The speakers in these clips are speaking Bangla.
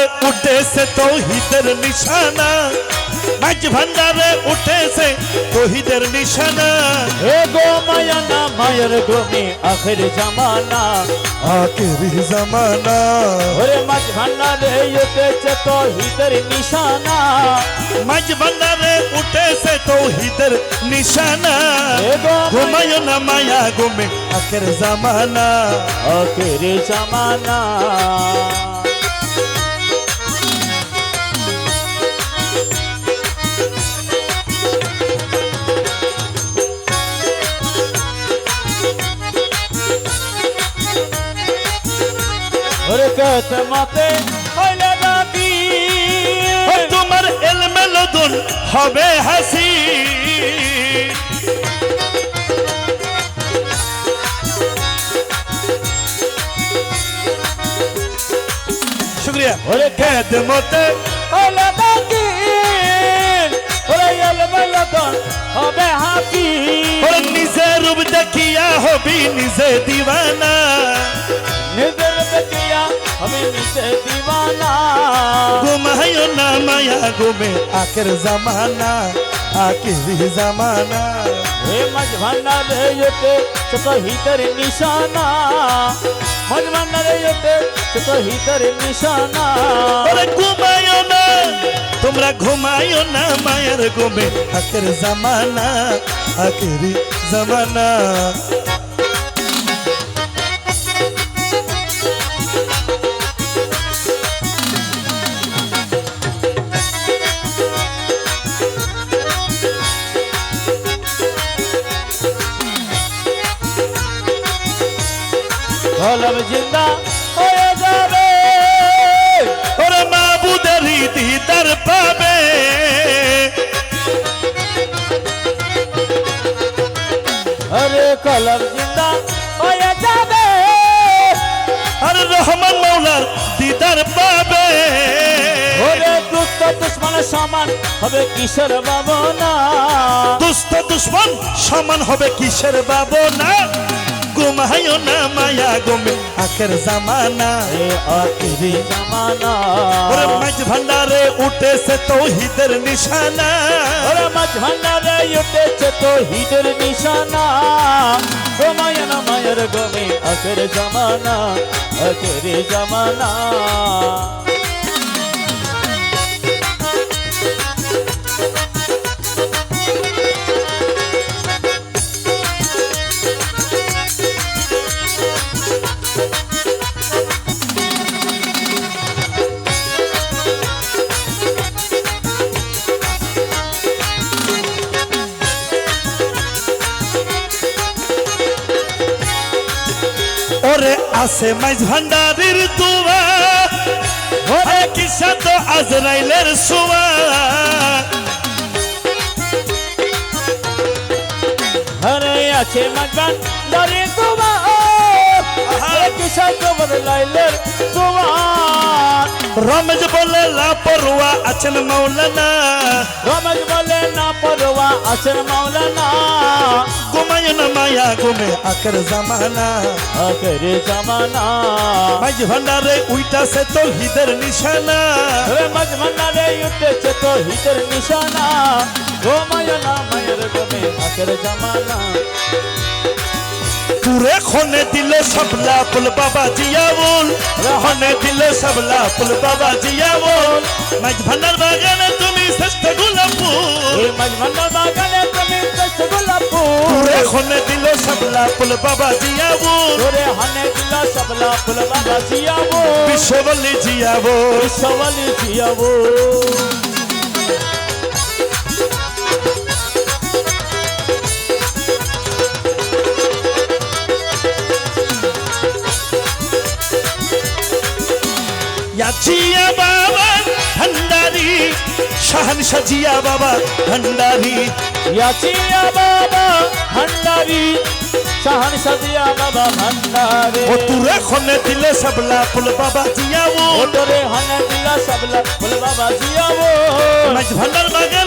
ভান্ডারে উঠেছে তৌহিদের নিশানা মাঝ ভান্ডারে উঠেছে তৌহিদের নিশানা হে গো মায়ানা মায়ের গোমে আখের জামানা আখেরি জামানা ওরে মাঝ ভান্ডারে উঠেছে তো নিশানা মাঝ ভান্ডারে উঠেছে তৌহিদের নিশানা হে গো ঘুমায় না মায়া ঘুমে আখের জামানা আখের জামানা কত মতে হইলে দাবি তোমার এলমেলদুন হবে হাসি। শুক্রিয়া। ওরে খেদ মতে হইলে দাবি ওরে এল বেলদন হবে হাকি ওর নিজে রূপ দেখিয়া হবি নিজে দিওয়ানা নিজের দেখিয়া আমি নিচে দিবানা ঘুমায় না মায়া ঘুমে আখের জামানা আখেরি জামানা হে মাঝ ভান্ডারে ইতে ছোট হিতের নিশানা মাঝ ভান্ডারে ইতে ছোট হিতের নিশানা ওরে ঘুমায় না তোমরা ঘুমায় না মায়ের ঘুমে আখের জামানা আখেরি জামানা কলম জিন্দা আরে কলম জিন্দা হয়ে যাবে। আর রহমান মৌলার দিদার পাবে। ওরে দুষ্ট দুশ্মন সমান হবে কিশোর বাবনা। দুস্থ দুশ্মন সমান হবে কিসের বাবনা। ঘুমায় না মায়া ঘুমে। আখের জামানা আখিরি জামানা। ওরে মাঝ ভান্ডারে উঠেছে তৌহিদের নিশানা। ওরে মাঝ ভান্ডারে উঠেছে তো হিদের নিশানা। ও মায়ের মায়ের গমে আখের জামানা আখের জামানা। ওরে আছে মাঝ ভান্ডারির তুয়া ওরে কিসা তো আজরাইলের সুয়া। আরে আছে মাঝ ভান্ডারে তোমার কিসার কবর লাইলের তোমার রমেশ বলে লাপরুয়া। আছেন মৌলানা রমেশ বলে না পরোয়া আছেন মাওলানা। ঘুমায় না মায়া ঘুমে আখের জামানা। আখের জামানা। মাঝ ভান্ডারে উইটাছে তৌহিদের নিশানা। রে মাঝ ভান্ডারে উঠেছে তো হিতের নিশানা। গো মায়না মায়ের গমে আখের জামানা। পুরে খনে দিলে সবলা ফুল বাবা জিয়াবুল খনে দিলে সবলা ফুল বাবা জিয়াবুল মাঝ ভান্ডার বাগানে তুমি শ্রেষ্ঠ গোলাপ ফুল। এই মাঝ ভান্ডার বাগানে তুমি কষ্ট গোলাপ ফুল। পুরে খনে দিলে সবলা ফুল বাবা জিয়াবুল ওরে হানে দিল সবলা ফুল বাবা জিয়াবো বিশ্ববল্লী জিয়াবুল সওয়ালি জিয়াবো জিয়া বাবা ভান্ডারি। শাহান সাজিয়া বাবা ভান্ডারি। ইয়াচিয়া বাবা ভান্ডারি। শাহান সাজিয়া বাবা ভান্ডারি। ও তুরে খনে দিলে সবলা ফুল বাবা জিয়াও ও তুরে হনে দিলে সবলা ফুল বাবা জিয়াও মাঝ ভান্ডার বাগানে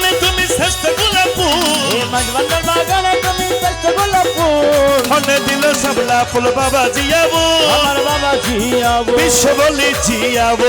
ফুল বাবা জিয়াবো। আমার বাবা জিয়াবো। বিশ্ব বলে জিয়াবুল